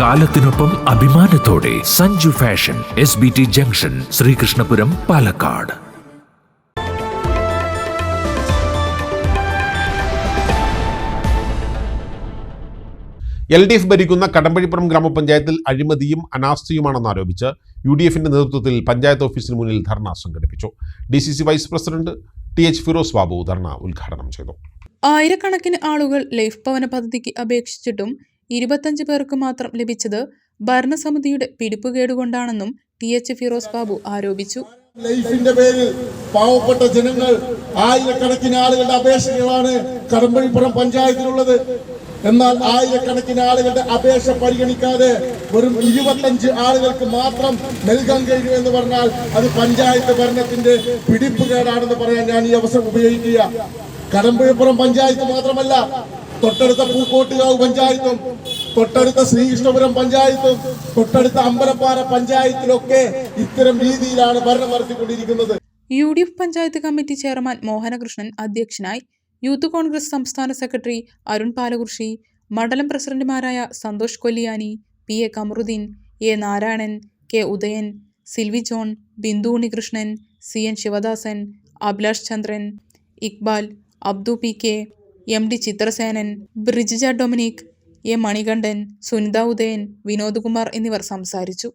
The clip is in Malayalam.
കാലത്തിനൊപ്പം അഭിമാനത്തോടെ Sanju fashion S B T junction Sreekrishnapuram Palakkad. L D F ഭരിക്കുന്ന കടമ്പഴിപ്പുറം ഗ്രാമപഞ്ചായത്തിൽ അഴിമതിയും അനാസ്ഥയുമാണെന്ന് ആരോപിച്ച് യു ഡി എഫിന്റെ നേതൃത്വത്തിൽ പഞ്ചായത്ത് ഓഫീസിന് മുന്നിൽ ധർണ സംഘടിപ്പിച്ചു. D C C vice president T H Firoz Babu dharna ഉദ്ഘാടനം ചെയ്തു. ആയിരക്കണക്കിന് ആളുകൾ ലൈഫ് ഭവന പദ്ധതിക്ക് അപേക്ഷിച്ചിട്ടും ഇരുപത്തഞ്ച് പേർക്ക് മാത്രം ലഭിച്ചത് ഭരണസമിതിയുടെ പിടിപ്പുകേടുകൊണ്ടാണെന്നും ടി എച്ച് ഫിറോസ് ബാബു ആരോപിച്ചു. ലൈഫിന്റെ പേരിൽ പാവപ്പെട്ട ജനങ്ങൾ ആയിരക്കണക്കിന് ആളുകളുടെ അപേക്ഷകളാണ് കടമ്പഴിപ്പുറം പഞ്ചായത്തിലുള്ളത്. എന്നാൽ ആയിരക്കണക്കിന് ആളുകളുടെ അപേക്ഷ പരിഗണിക്കാതെ വെറും ഇരുപത്തഞ്ച് ആളുകൾക്ക് മാത്രം നൽകാൻ കഴിയും എന്ന് പറഞ്ഞാൽ അത് പഞ്ചായത്ത് ഭരണത്തിന്റെ പിടിപ്പുകേടാണെന്ന് പറയാൻ ഞാൻ ഈ അവസരം ഉപയോഗിക്കുക. കടമ്പഴിപ്പുറം പഞ്ചായത്ത് മാത്രമല്ല തൊട്ടടുത്ത പൂക്കോട്ടുകാവ് പഞ്ചായത്തും തൊട്ടടുത്ത ശ്രീകൃഷ്ണപുരം പഞ്ചായത്തും തൊട്ടടുത്ത അമ്പലപ്പാറ പഞ്ചായത്തിലൊക്കെ ഇത്തരം രീതിയിലാണ് ഭരണം നടത്തിക്കൊണ്ടിരിക്കുന്നത്. U D F panchayat committee chairman Mohanakrishnan അധ്യക്ഷനായി യൂത്ത് കോൺഗ്രസ് സംസ്ഥാന സെക്രട്ടറി അരുൺ പാലകുർഷി മണ്ഡലം പ്രസിഡന്റുമാരായ Santhosh Kolliyani P A Kamaruddin A Narayanan K Udayan Silvi John Bindu Unnikrishnan C N Sivadasan Abhilash Chandran Iqbal Abdu P K M D Chitrasenan Brijija Dominic A Manikandan Sunitha Udayan Vinod Kumar എന്നിവർ സംസാരിച്ചു.